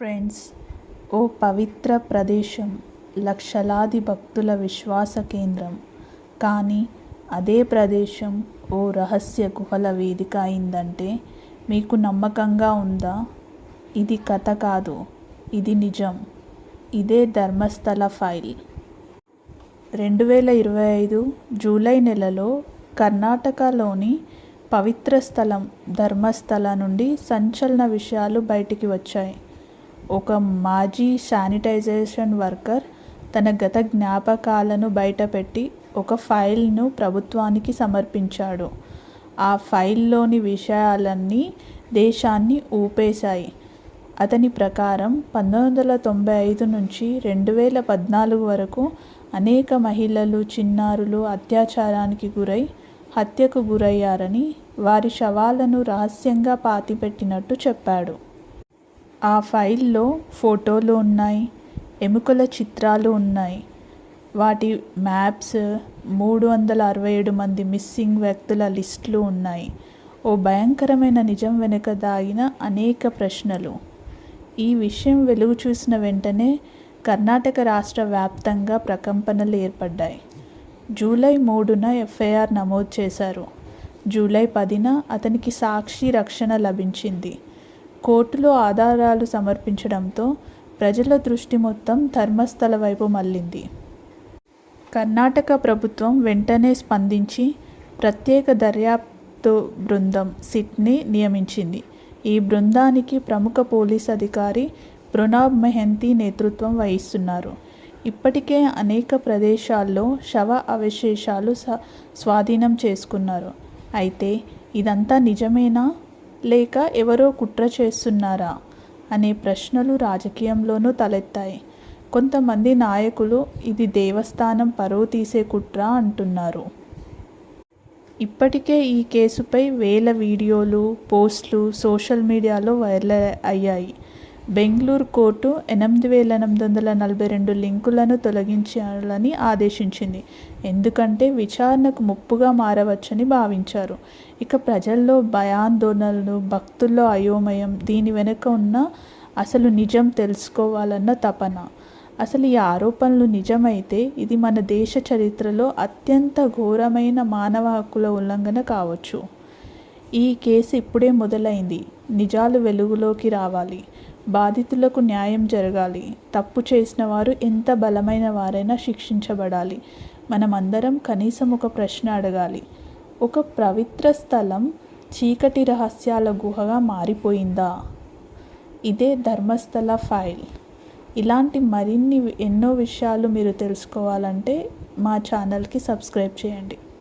Friends ఓ పవిత్ర ప్రదేశం లక్షలాది భక్తుల విశ్వాస కేంద్రం. కానీ అదే ప్రదేశం ఓ రహస్య గుహల వేదిక అయిందంటే మీకు నమ్మకంగా ఉందా? ఇది కథ కాదు ఇది నిజం. ఇదే ధర్మస్థల ఫైల్. రెండు వేల ఇరవై ఐదు జూలై నెలలో కర్ణాటకలోని పవిత్ర స్థలం ధర్మస్థల నుండి సంచలన విషయాలు బయటికి వచ్చాయి. ఒక మాజీ శానిటైజేషన్ వర్కర్ తన గత జ్ఞాపకాలను బయటపెట్టి ఒక ఫైల్ను ప్రభుత్వానికి సమర్పించాడు. ఆ ఫైల్లోని విషయాలన్నీ దేశాన్ని ఊపేశాయి. అతని ప్రకారం పంతొమ్మిది వందల తొంభై ఐదు నుంచి రెండు వేల పద్నాలుగు వరకు అనేక మహిళలు చిన్నారులు అత్యాచారానికి గురై హత్యకు గురయ్యారని వారి శవాలను రహస్యంగా పాతిపెట్టినట్టు చెప్పాడు. ఆ ఫైల్లో ఫోటోలు ఉన్నాయి ఎముకల చిత్రాలు ఉన్నాయి. వాటి మ్యాప్స్ మూడు వందల అరవై ఏడు మంది మిస్సింగ్ వ్యక్తుల లిస్టులు ఉన్నాయి. ఓ భయంకరమైన నిజం వెనుక దాగిన అనేక ప్రశ్నలు. ఈ విషయం వెలుగు చూసిన వెంటనే కర్ణాటక రాష్ట్ర వ్యాప్తంగా ప్రకంపనలు ఏర్పడ్డాయి. జూలై మూడున ఎఫ్ఐఆర్ నమోదు చేశారు. జూలై పదిన అతనికి సాక్షి రక్షణ లభించింది. కోర్టులో ఆధారాలు సమర్పించడంతో ప్రజల దృష్టి మొత్తం ధర్మస్థల వైపు మళ్ళింది. కర్ణాటక ప్రభుత్వం వెంటనే స్పందించి ప్రత్యేక దర్యాప్తు బృందం సిట్ని నియమించింది. ఈ బృందానికి ప్రముఖ పోలీస్ అధికారి ప్రణాబ్ మెహంతి నేతృత్వం వహిస్తున్నారు. ఇప్పటికే అనేక ప్రదేశాల్లో శవ అవశేషాలు స్వాధీనం చేసుకున్నారు. అయితే ఇదంతా నిజమేనా? లేక ఎవరో కుట్ర చేస్తున్నారా? అనే ప్రశ్నలు రాజకీయంలోనూ తలెత్తాయి. కొంతమంది నాయకులు ఇది దేవస్థానం పరువు తీసే కుట్ర అంటున్నారు. ఇప్పటికే ఈ కేసుపై వేల వీడియోలు పోస్టులు సోషల్ మీడియాలో వైరల్ అయ్యాయి. బెంగళూరు కోర్టు ఎనిమిది వేల ఎనిమిది వందల నలభై రెండు లింకులను తొలగించాలని ఆదేశించింది. ఎందుకంటే విచారణకు ముప్పుగా మారవచ్చని భావించారు. ఇక ప్రజల్లో భయాందోళనలు భక్తుల్లో అయోమయం దీని వెనుక ఉన్న అసలు నిజం తెలుసుకోవాలన్న తపన. అసలు ఈ ఆరోపణలు నిజమైతే ఇది మన దేశ చరిత్రలో అత్యంత ఘోరమైన మానవ హక్కుల ఉల్లంఘన కావచ్చు. ఈ కేసు ఇప్పుడే మొదలైంది. నిజాలు వెలుగులోకి రావాలి. బాధితులకు న్యాయం జరగాలి. తప్పు చేసిన వారు ఎంత బలమైన వారైనా శిక్షించబడాలి. మనమందరం కనీసం ఒక ప్రశ్న అడగాలి. ఒక పవిత్ర స్థలం చీకటి రహస్యాల గుహగా మారిపోయిందా? ఇదే ధర్మస్థల ఫైల్. ఇలాంటి మరిన్ని ఎన్నో విషయాలు మీరు తెలుసుకోవాలంటే మా ఛానల్కి సబ్స్క్రైబ్ చేయండి.